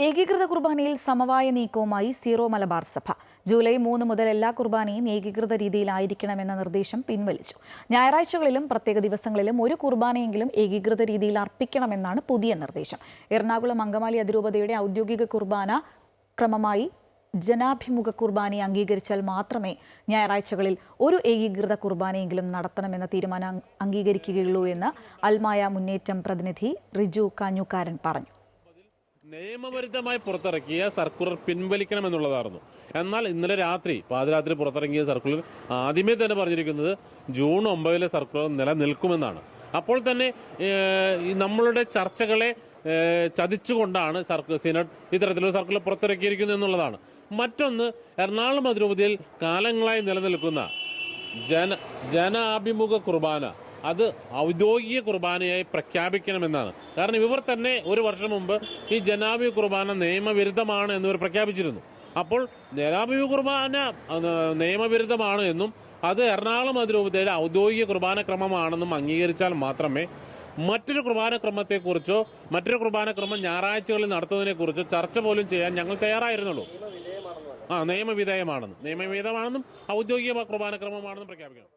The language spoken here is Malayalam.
ഏകീകൃത കുർബാനയിൽ സമവായ നീക്കവുമായി സീറോ മലബാർ സഭ. ജൂലൈ മൂന്ന് മുതൽ എല്ലാ കുർബാനയും ഏകീകൃത രീതിയിലായിരിക്കണമെന്ന നിർദ്ദേശം പിൻവലിച്ചു. ഞായറാഴ്ചകളിലും പ്രത്യേക ദിവസങ്ങളിലും ഒരു കുർബാനയെങ്കിലും ഏകീകൃത രീതിയിൽ അർപ്പിക്കണമെന്നാണ് പുതിയ നിർദ്ദേശം. എറണാകുളം അങ്കമാലി അതിരൂപതയുടെ ഔദ്യോഗിക കുർബാന ക്രമമായി ജനാഭിമുഖ കുർബാനയെ അംഗീകരിച്ചാൽ മാത്രമേ ഞായറാഴ്ചകളിൽ ഒരു ഏകീകൃത കുർബാനയെങ്കിലും നടത്തണമെന്ന തീരുമാനം അംഗ- അംഗീകരിക്കുകയുള്ളൂ എന്ന് അൽമായ മുന്നേറ്റം പ്രതിനിധി റിജു കാഞ്ഞുക്കാരൻ പറഞ്ഞു. നിയമവിരുദ്ധമായി പുറത്തിറക്കിയ സർക്കുലർ പിൻവലിക്കണമെന്നുള്ളതായിരുന്നു. എന്നാൽ ഇന്നലെ രാത്രി പാതിരാത്രി പുറത്തിറങ്ങിയ സർക്കുലർ ആദ്യമേ തന്നെ പറഞ്ഞിരിക്കുന്നത് ജൂൺ ഒമ്പതിലെ സർക്കുലർ നിലനിൽക്കുമെന്നാണ്. അപ്പോൾ തന്നെ നമ്മളുടെ ചർച്ചകളെ ചതിച്ചുകൊണ്ടാണ് സർക്കുലർ സിനഡ് ഇത്തരത്തിലുള്ള സർക്കുലർ പുറത്തിറക്കിയിരിക്കുന്നത് എന്നുള്ളതാണ്. മറ്റൊന്ന് എറണാകുളം അതിരൂപതയിൽ കാലങ്ങളായി നിലനിൽക്കുന്ന ജന ജനാഭിമുഖ കുർബാന. അത് ഔദ്യോഗിക കുർബാനയായി പ്രഖ്യാപിക്കണമെന്നാണ്. കാരണം ഇവർ തന്നെ ഒരു വർഷം മുമ്പ് ഈ ജനാബി കുർബാന നിയമവിരുദ്ധമാണ് എന്നിവർ പ്രഖ്യാപിച്ചിരുന്നു. അപ്പോൾ ജനാബി കുർബാന നിയമവിരുദ്ധമാണ് എന്നും അത് എറണാകുളം അതിരൂപതയുടെ ഔദ്യോഗിക കുർബാന ക്രമമാണെന്നും അംഗീകരിച്ചാൽ മാത്രമേ മറ്റൊരു കുർബാന ക്രമത്തെക്കുറിച്ചോ മറ്റൊരു കുർബാന ക്രമം ഞായറാഴ്ചകളിൽ നടത്തുന്നതിനെക്കുറിച്ചോ ചർച്ച പോലും ചെയ്യാൻ ഞങ്ങൾ തയ്യാറായിരുന്നുള്ളൂ. ആ നിയമവിധേയമാണെന്നും നിയമവിധേയമാണെന്നും ഔദ്യോഗിക കുർബാന ക്രമമാണെന്നും പ്രഖ്യാപിക്കണം.